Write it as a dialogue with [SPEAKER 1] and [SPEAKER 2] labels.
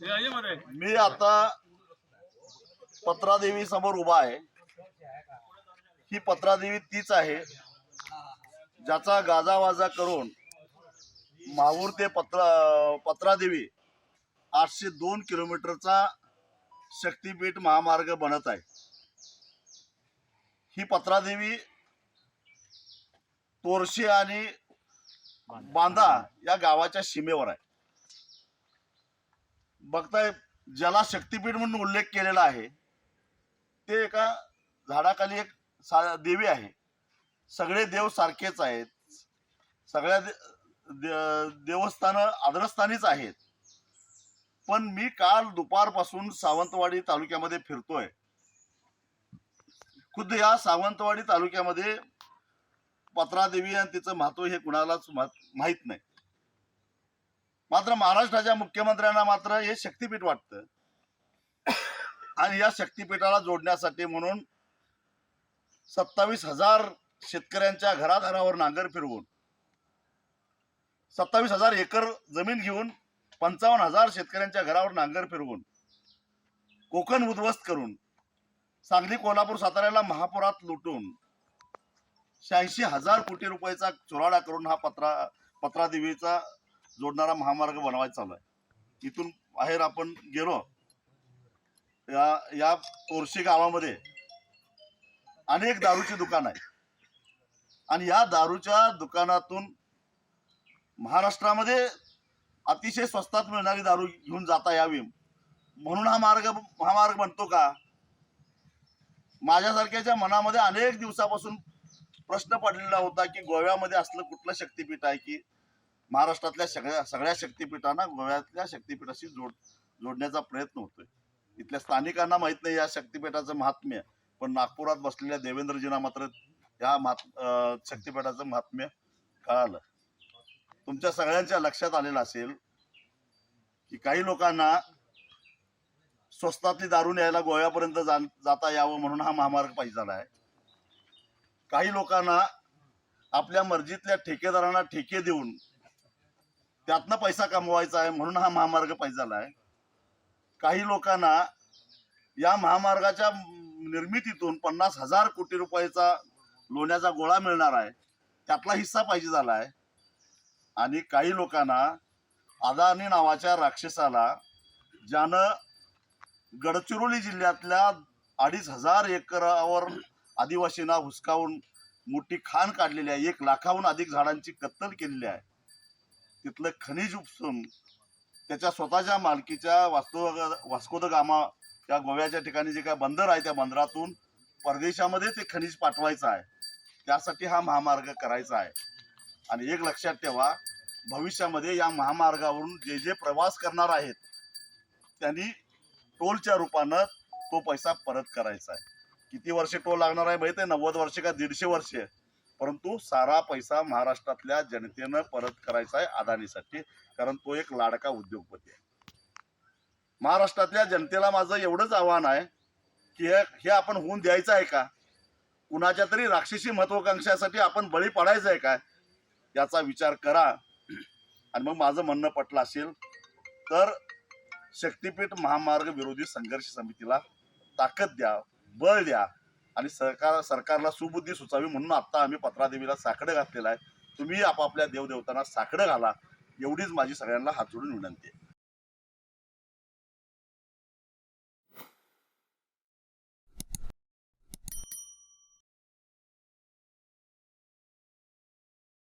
[SPEAKER 1] मी आता पत्रादेवी समोर उभा आहे. ही पत्रादेवी तीच आहे ज्याचा गाजावाजा करून माहूर ते पत्रा पत्रादेवी आठशे दोन किलोमीटरचा शक्तीपीठ महामार्ग बनत आहे. ही पत्रादेवी तोरशी आणि बांदा या गावाच्या सीमेवर आहे. बघताय ज्याला शक्तीपीठ म्हणून उल्लेख केलेला आहे ते एका झाडाखाली एक सा देवी आहे. सगळे देव सारखेच आहेत. सगळ्या दे, दे- देवस्थानं आदरस्थानीच आहेत. पण मी काल दुपारपासून सावंतवाडी तालुक्यामध्ये फिरतोय. खुद्द या सावंतवाडी तालुक्यामध्ये पत्रादेवी आणि तिचं महत्त्व हे कुणालाच माहीत नाही. मात्र महाराष्ट्राच्या मुख्यमंत्र्यांना मात्र हे शक्तीपीठ वाटतं. आणि या शक्तीपीठाला जोडण्यासाठी म्हणून सत्तावीस हजार शेतकऱ्यांच्या घराघरावर नांगर फिरवून सत्तावीस हजार एकर जमीन घेऊन पंचावन्न हजार शेतकऱ्यांच्या घरावर नांगर फिरवून कोकण उद्ध्वस्त करून सांगली कोल्हापूर साताऱ्याला महापुरात लुटून शहाऐंशी हजार कोटी रुपयाचा चुराडा करून हा पत्रा पत्रादेवीचा जोडणारा महामार्ग बनवायचा चालू आहे इथून बाहेर आपण गेलो या या कोरशी गावामध्ये अनेक दारूची दुकान आहे आणि या दारूच्या दुकानातून महाराष्ट्रामध्ये अतिशय स्वस्तात मिळणारी दारू घेऊन जाता यावी. म्हणून हा मार्ग हा मार्ग बनतो का? माझ्यासारख्याच्या मनामध्ये अनेक दिवसापासून प्रश्न पडलेला होता की गोव्यामध्ये असलं कुठलं शक्तीपीठ आहे की महाराष्ट्रातल्या सगळ्या सगळ्या शक्तीपीठांना गोव्यातल्या शक्तीपीठाशी जोड जोडण्याचा प्रयत्न होतोय. इथल्या स्थानिकांना माहीत नाही या शक्तीपीठाचं महात्म्य पण नागपुरात बसलेल्या देवेंद्रजींना मात्र या महात शक्तीपीठाचं महात्म्य कळालं. तुमच्या सगळ्यांच्या लक्षात आलेलं असेल की काही लोकांना स्वस्तातली दारू न्यायला गोव्यापर्यंत जा जाता यावं म्हणून हा महामार्ग पाहिजे झाला आहे. काही लोकांना आपल्या मर्जीतल्या ठेकेदारांना ठेके देऊन त्यातनं पैसा कमवायचा आहे म्हणून हा महामार्ग पाहिजे झाला आहे काही लोकांना या महामार्गाच्या निर्मितीतून पन्नास हजार कोटी रुपयाचा लोण्याचा गोळा मिळणार आहे. त्यातला हिस्सा पाहिजे झाला आहे आणि काही लोकांना अदानी नावाच्या राक्षसाला ज्यानं गडचिरोली जिल्ह्यातल्या अडीच हजार एकरावर आदिवासींना हुसकावून मोठी खाण काढलेली आहे. एक लाखाहून अधिक झाडांची कत्तल केलेली आहे. तिथलं खनिज उपसून त्याच्या स्वतःच्या मालकीच्या वास्तू वास्को द गामा त्या गोव्याच्या ठिकाणी जे काय बंदर आहे त्या बंदरातून परदेशामध्ये ते खनिज पाठवायचं आहे. त्यासाठी हा महामार्ग करायचा आहे. आणि एक लक्षात ठेवा भविष्यामध्ये या महामार्गावरून जे जे प्रवास करणार आहेत त्यांनी टोलच्या रूपानं तो पैसा परत करायचा आहे. किती वर्ष टोल लागणार आहे माहिती आहे? नव्वद वर्ष का दीडशे वर्ष? परंतु सारा पैसा महाराष्ट्रातल्या जनतेनं परत करायचा आहे अदानीसाठी कारण तो एक लाडका उद्योगपती आहे. महाराष्ट्रातल्या जनतेला माझं एवढंच आव्हान आहे की हे आपण होऊन द्यायचं आहे का? कुणाच्या तरी राक्षसी महत्वाकांक्षासाठी आपण बळी पडायचं आहे काय याचा विचार करा. आणि मग माझं म्हणणं पटलं असेल तर शक्तीपीठ महामार्ग विरोधी संघर्ष समितीला ताकद द्या बळ द्या. आणि सरकार सरकारला सुबुद्धी सुचावी म्हणून आत्ता आम्ही पत्रादेवीला साकडं घातलेलं आहे. तुम्ही आपापल्या देवदेवतांना साकडं घाला. एवढीच माझी सगळ्यांना हात जोडून विनंती आहे.